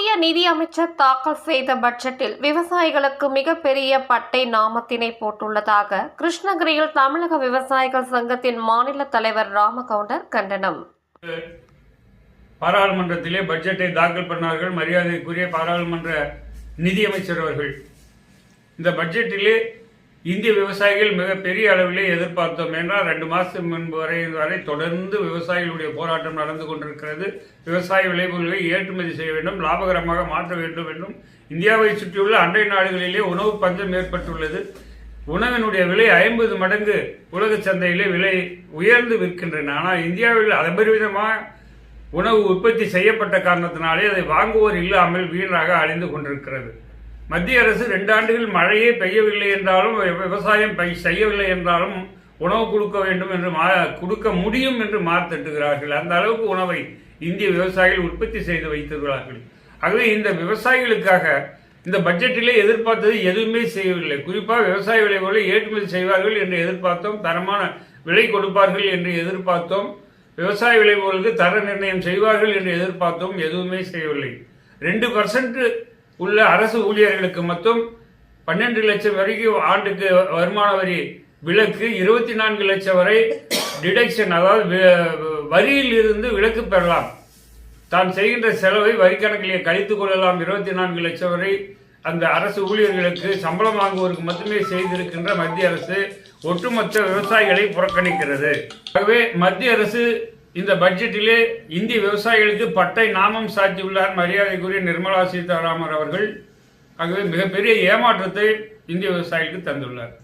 மத்திய நிதி அமைச்சர் தாக்கல் செய்த பட்ஜெட்டில் விவசாயிகளுக்கு மிகப்பெரிய பட்டை நாமத்தினை போட்டுள்ளதாக கிருஷ்ணகிரியில் தமிழக விவசாயிகள் சங்கத்தின் மாநில தலைவர் ராமகவுண்டர் கண்டனம். பாராளுமன்றத்திலே பட்ஜெட்டை தாக்கல் பண்ணார்கள். மரியாதைக்குரிய பாராளுமன்ற நிதியமைச்சர் அவர்கள். இந்த பட்ஜெட்டிலே இந்திய விவசாயிகள் மிகப்பெரிய அளவிலே எதிர்பார்த்தோம் என்றால் ரெண்டு மாதம் முன்பு வரை வரை தொடர்ந்து விவசாயிகளுடைய போராட்டம் நடந்து கொண்டிருக்கிறது. விவசாய விளைபொருள்களை ஏற்றுமதி செய்ய வேண்டும் லாபகரமாக மாற்ற வேண்டும் என்றும் இந்தியாவை சுற்றியுள்ள அண்டை நாடுகளிலே உணவு பஞ்சம் ஏற்பட்டுள்ளது. உணவினுடைய விலை ஐம்பது மடங்கு உலக சந்தையிலே விலை உயர்ந்து விற்கின்றன. ஆனால் இந்தியாவில் அபரிவிதமாக உணவு உற்பத்தி செய்யப்பட்ட காரணத்தினாலே அதை வாங்குவோர் இல்லாமல் வீணாக அழிந்து கொண்டிருக்கிறது. மத்திய அரசு ரெண்டு ஆண்டுகள் மழையே பெய்யவில்லை என்றாலும் விவசாயம் பை செய்யவில்லை என்றாலும் உணவு கொடுக்க வேண்டும் என்று மா கொடுக்க முடியும் என்று மார்த்தட்டுகிறார்கள் அந்த அளவுக்கு உணவை இந்திய விவசாயிகள் உற்பத்தி செய்து வைத்திருக்கிறார்கள். ஆகவே இந்த விவசாயிகளுக்காக இந்த பட்ஜெட்டிலே எதிர்பார்த்தது எதுவுமே செய்யவில்லை. குறிப்பாக விவசாய விளைவுகளை ஏற்றுமதி செய்வார்கள் என்று எதிர்பார்த்தோம் தரமான விலை கொடுப்பார்கள் என்று எதிர்பார்த்தோம் விவசாய விளைவுகளுக்கு தர நிர்ணயம் செய்வார்கள் என்று எதிர்பார்த்தோம் எதுவுமே செய்யவில்லை. ரெண்டு பர்சன்ட் உள்ள அரசு ஊழியர்களுக்கு மட்டும் பன்னெண்டு லட்சம் வரைக்கும் ஆண்டுக்கு வருமான வரி விலக்கு இருபத்தி நான்கு லட்சம் வரை டிடக்ஷன் அதாவது வரியில் இருந்து விலக்கு பெறலாம். தான் செய்கின்ற செலவை வரி கணக்கிலே கழித்துக் கொள்ளலாம். இருபத்தி நான்கு லட்சம் வரை அந்த அரசு ஊழியர்களுக்கு சம்பளம் வாங்குவோருக்கு மட்டுமே செய்திருக்கின்ற மத்திய அரசு ஒட்டுமொத்த விவசாயிகளை புறக்கணிக்கிறது. ஆகவே மத்திய அரசு இந்த பட்ஜெட்டிலே இந்திய விவசாயிகளுக்கு பட்டை நாமம் சாத்தியுள்ளார் மரியாதைக்குரிய நிர்மலா சீதாராமன் அவர்கள். ஆகவே மிகப்பெரிய ஏமாற்றத்தை இந்திய விவசாயிகளுக்கு தந்துள்ளார்.